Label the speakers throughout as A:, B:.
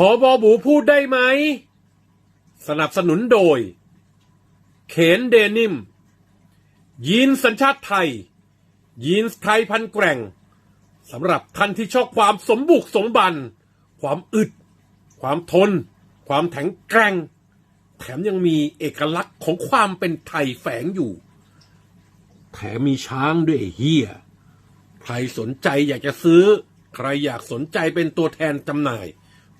A: ขอบอบูพูดได้ไหม สนับสนุนโดย เขนเดนิม ยีนสัญชาติไทย ยีนไทยพันแกร่งสำหรับท่านที่ชอบความสมบุกสมบัน ความอึด ความทน ความแข็งแกร่ง แถมยังมีเอกลักษณ์ของความเป็นไทยแฝงอยู่ แถมมีช้างด้วยเฮียใครสนใจอยากจะซื้อ ใครอยากสนใจเป็นตัวแทนจำหน่าย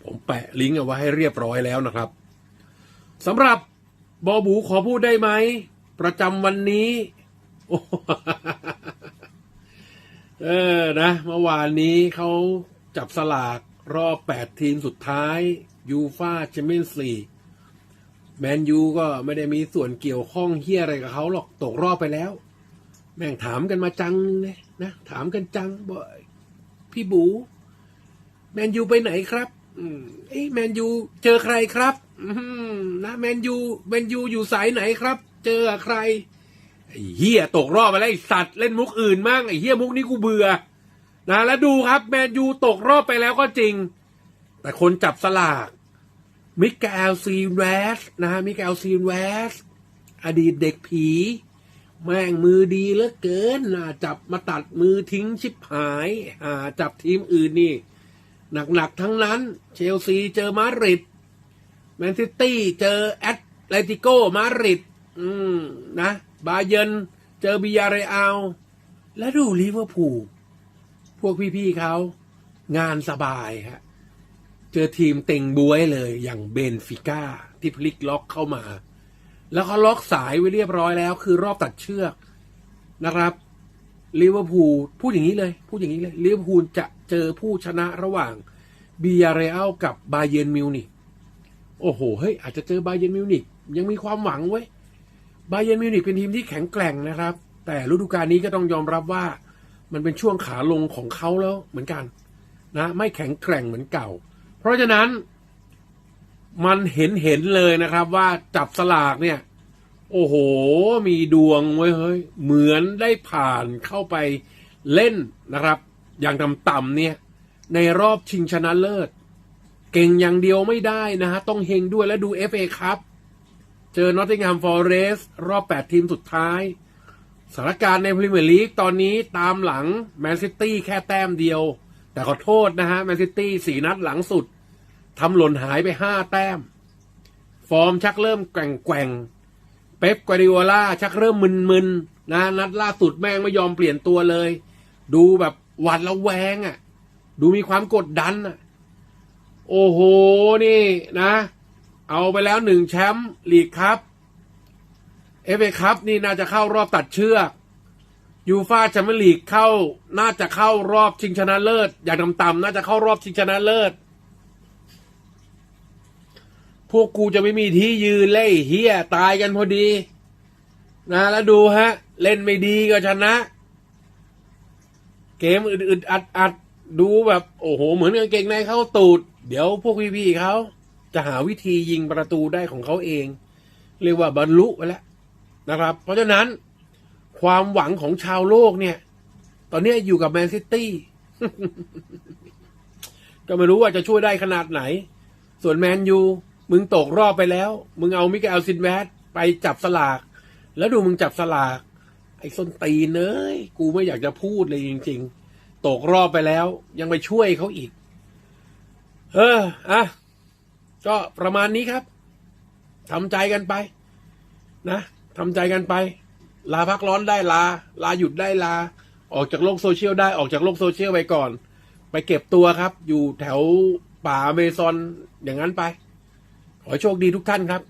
A: ผมแปะลิงก์เอาไว้ให้เรียบร้อยแล้วนะครับสำหรับบอบูขอพูดได้ไหม ประจำวันนี้ เออนะ เมื่อวานนี้เขาจับสลากรอบแปดทีมสุดท้ายยูฟาแชมเปี้ยนส์ลีกแมนยูก็ไม่ได้มีส่วนเกี่ยวข้องเฮียอะไรกับเขาหรอกตกรอบไปแล้ว แม่งถามกันมาจังเลยนะ ถามกันจังบ่อยพี่บู แมนยูไปไหนครับ เอ้แมนยูเจอใครครับอืมนะแมนยูแมนยูอยู่สายไหนครับ เจอใครเฮียตกรอบไปแล้วไอสัตว์เล่นมุกอื่นมั่งไอ้เฮียมุกนี้กูเบื่อ นะแล้วดูครับ แมนยูตกรอบไปแล้วก็จริง แต่คนจับสลากมิเกลซีนแวสนะฮะมิเกลซีนแวสอดีตเด็กผี แม่งมือดีเหลือเกินนะจับมาตัดมือทิ้งชิบหายอ่าจับทีมอื่นนี่ หนักๆทั้งนั้น เชลซีเจอมาดริดแมนซิตี้เจอแอตเลติโกมาดริดอืมนะบาเยนเจอบิยาเรอัลแล้วดูลิเวอร์พูลพวกพี่ๆเขางานสบายฮะเจอทีมเต็งบวยเลยอย่างเบนฟิก้าที่พลิกล็อกเข้ามา แล้วเขาล็อกสายไว้เรียบร้อยแล้ว คือรอบตัดเชือกนะครับ ลิเวอร์พูลพูดอย่างนี้เลย พูดอย่างนี้เลยลิเวอร์พูลจะเจอผู้ชนะระหว่างบียาเรอัลกับบาเยนมิวนิกโอ้โหเฮ้ยอาจจะเจอบาเยนมิวนิกยังมีความหวังไว้ยบาเยนมิวนิกเป็นทีมที่แข็งแกร่งนะครับ แต่ฤดูกาลนี้ก็ต้องยอมรับว่ามันเป็นช่วงขาลงของเขาแล้วเหมือนกันนะไม่แข็งแกร่งเหมือนเก่า เพราะฉะนั้นมันเห็นเห็นเลยนะครับว่าจับสลากเนี่ย โอ้โห มีดวงไว้เฮ้ย เหมือนได้ผ่านเข้าไปเล่นนะครับ อย่างต่ำๆเนี่ย ในรอบชิงชนะเลิศ เก่งอย่างเดียวไม่ได้นะฮะ ต้องเฮงด้วยและดู FA ครับ เจอนอตติง h มฟอร์เรสรอบ 8 ทีมสุดท้ายสถานการณ์ในพรีเมียร์ลีกตอนนี้ตามหลังแมนซิตี้แค่แต้มเดียว แต่ขอโทษนะฮะแมนซิตี้สี่นัดหลังสุดทำหล่นหายไปห้าแต้ม ฟอร์มชักเริ่มแกว่งแกว่ง เป๊ปกวาดิโอลาชักเริ่มมึนๆนะนัดล่าสุดแม่งไม่ยอมเปลี่ยนตัวเลย ดูแบบหวาดระแวงอะ่ะ ดูมีความกดดันอะ โอ้โหนี่นะ เอาไปแล้วหนึ่งแชมป์ลีกครับเอฟเอครับนี่น่าจะเข้ารอบตัดเชือกยูฟาแชมเปี้ยนลีกเข้าน่าจะเข้ารอบชิงชนะเลิศ อย่างต่ำๆน่าจะเข้ารอบชิงชนะเลิศ พวกกูจะไม่มีที่ยืนเล่ยเฮียตายกันพอดี นะแล้วดูฮะ เล่นไม่ดีก็ชนะ เกมอึดๆอัดดูแบบ โอ้โห เหมือนกางเกงในเข้าตูด เดี๋ยวพวกพี่ๆเขาจะหาวิธียิงประตูได้ของเขาเอง เรียกว่าบรรลุไปแล้วนะครับ เพราะฉะนั้นความหวังของชาวโลกเนี่ย ตอนนี้อยู่กับแมนซิตี้ก็ไม่รู้ว่าจะช่วยได้ขนาดไหน ส่วนแมนยู มึงตกรอบไปแล้ว มึงเอามิเกลซินแวดไปจับสลาก แล้วดูมึงจับสลาก ไอ้ส้นตีนเอ้ย กูไม่อยากจะพูดเลยจริง ๆ ตกรอบไปแล้ว ยังไปช่วยเขาอีก เออ อะ ก็ประมาณนี้ครับทำใจกันไป นะทำใจกันไป ลาพักร้อนได้ลา ลาหยุดได้ลา ออกจากโลกโซเชียลได้ออกจากโลกโซเชียลไปก่อน ไปเก็บตัวครับ อยู่แถวป่าเมซอนอย่างนั้นไป ขอโชคดีทุกท่านครับ